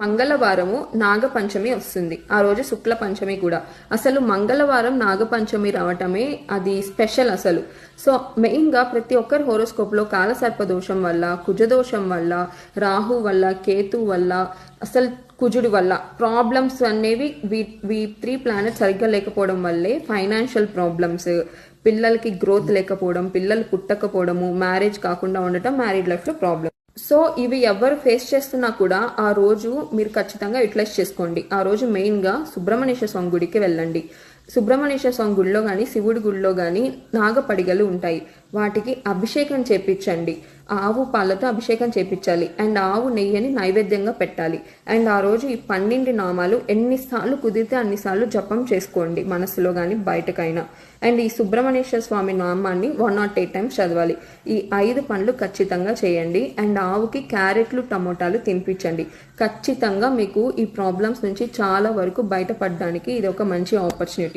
మంగళవారము నాగపంచమి వస్తుంది. ఆ రోజు శుక్ల పంచమి కూడా. అసలు మంగళవారం నాగపంచమి రావటమే అది స్పెషల్ అసలు. సో మెయిన్గా ప్రతి ఒక్కరి హోరోస్కోప్లో కాలసర్ప దోషం వల్ల కుజదోషం వల్ల రాహు వల్ల కేతు వల్ల అసలు కుజుడి వల్ల ప్రాబ్లమ్స్ అనేవి వీ వీ త్రీ ప్లానెట్ సరిగ్గా లేకపోవడం వల్లే ఫైనాన్షియల్ ప్రాబ్లమ్స్ పిల్లలకి గ్రోత్ లేకపోవడం పిల్లలు పుట్టకపోవడము మ్యారేజ్ కాకుండా ఉండటం మ్యారీడ్ లైఫ్లో ప్రాబ్లమ్. సో ఇవి ఎవరు ఫేస్ చేస్తున్నా కూడా ఆ రోజు మీరు ఖచ్చితంగా యూటిలైజ్ చేసుకోండి. ఆ రోజు మెయిన్గా సుబ్రహ్మణ్యేశ్వర స్వామి గుడికి వెళ్ళండి. సుబ్రహ్మణ్యేశ్వర స్వామి గుడిలో కానీ శివుడి గుడిలో కానీ నాగపడిగలు ఉంటాయి. వాటికి అభిషేకం చేపించండి. ఆవు పాలతో అభిషేకం చేపించాలి. అండ్ ఆవు నెయ్యిని నైవేద్యంగా పెట్టాలి. అండ్ ఆ రోజు ఈ పన్నెండు నామాలు ఎన్నిసార్లు కుదిరితే అన్నిసార్లు జపం చేసుకోండి మనసులో కానీ బయటకైనా. అండ్ ఈ సుబ్రహ్మణ్యేశ్వర స్వామి నామాన్ని వన్ నాట్ ఎయిట్ టైమ్స్ చదవాలి. ఈ ఐదు పనులు ఖచ్చితంగా చేయండి. అండ్ ఆవుకి క్యారెట్లు టమోటాలు తినిపించండి. ఖచ్చితంగా మీకు ఈ ప్రాబ్లమ్స్ నుంచి చాలా వరకు బయటపడడానికి ఇది ఒక మంచి ఆపర్చునిటీ.